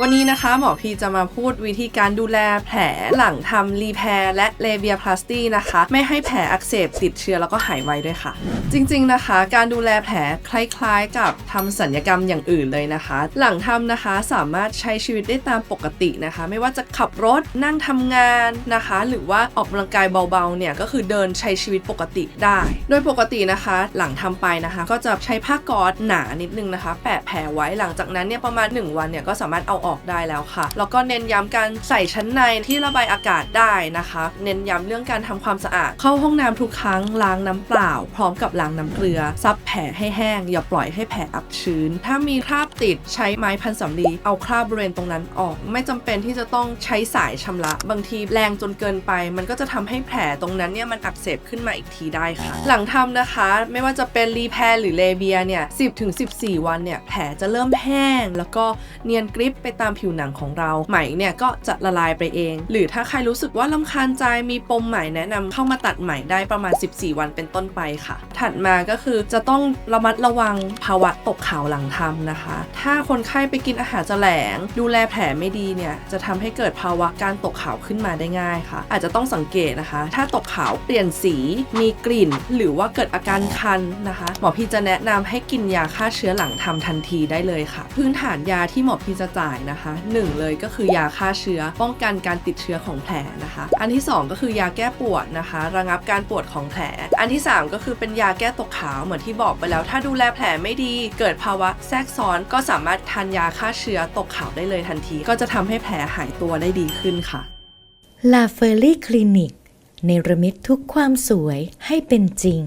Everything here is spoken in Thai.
วันนี้นะคะหมอพีจะมาพูดวิธีการดูแลแผลหลังทำรีแพร์และเลเบียพลาสตีนะคะ ไม่ให้แผลอักเสบติดเชื้อแล้วก็หายไวด้วยค่ะ จริงๆนะคะ การดูแลแผลคล้ายๆ กับทำสัญญกรรมอย่างอื่นเลยนะคะ หลังทำนะคะสามารถใช้ชีวิตได้ตามปกตินะคะ ไม่ว่าจะขับรถนั่งทำงานนะคะ หรือว่าออกกำลังกายเบาๆเนี่ยก็คือเดินใช้ชีวิตปกติได้ โดยปกตินะคะ หลังทำไปนะคะ ก็จะใช้ผ้าก๊อซหนานิดนึงนะคะ แปะแผลไว้หลังจากนั้นเนี่ยประมาณ 1 วันเนี่ยก็สามารถเอาออกได้แล้วค่ะ แล้วก็เน้นย้ำการใส่ชั้นในที่ระบายอากาศได้นะคะ เน้นย้ำเรื่องการทำความสะอาด เข้าห้องน้ำทุกครั้งล้างน้ำเปล่า พร้อมกับล้างน้ำเกลือ ซับแผลให้แห้ง อย่าปล่อยให้แผลอับชื้น ถ้ามีคราบติดใช้ไม้พันสำลีเอาคราบบริเวณตรงนั้นออก ไม่จำเป็นที่จะต้องใช้สายชำระ บางทีแรงจนเกินไป มันก็จะทำให้แผลตรงนั้นเนี่ยมันอักเสบขึ้นมาอีกทีได้ค่ะ หลังทำนะคะ ไม่ว่าจะเป็นรีแพร์หรือเลเบียเนี่ย10ถึง14 วันเนี่ยแผลจะเริ่มแห้ง แล้วก็เนียนกริปไปตามผิวหนังของเรา ไหมเนี่ยก็จะละลายไปเอง หรือถ้าใครรู้สึกว่าลำคาญใจมีปมไหมแนะนำเข้ามาตัดไหมได้ประมาณ 14 วันเป็นต้นไปค่ะ ถัดมาก็คือจะต้องระมัดระวังภาวะตกขาวหลังทำนะคะ ถ้าคนไข้ไปกินอาหารแสลง ดูแลแผลไม่ดีเนี่ยจะทำให้เกิดภาวะการตกขาวขึ้นมาได้ง่ายค่ะ อาจจะต้องสังเกตนะคะ ถ้าตกขาวเปลี่ยนสีมีกลิ่น หรือว่าเกิดอาการคันนะคะ หมอพีจะแนะนำให้กินยาฆ่าเชื้อหลังทำทันทีได้เลยค่ะ พื้นฐานยาที่หมอพีจะจ่ายนะคะหนึ่งเลยก็คือยาฆ่าเชื้อ ป้องกันการติดเชื้อของแผลนะคะ อันที่สองก็คือยาแก้ปวดนะคะ ระงับการปวดของแผล อันที่สามก็คือเป็นยาแก้ตกขาวเหมือนที่บอกไปแล้ว ถ้าดูแลแผลไม่ดี เกิดภาวะแทรกซ้อนก็สามารถทานยาฆ่าเชื้อตกขาวได้เลยทันที ก็จะทำให้แผลหายตัวได้ดีขึ้นค่ะลาเฟอรี่คลินิกเนรมิตทุกความสวยให้เป็นจริง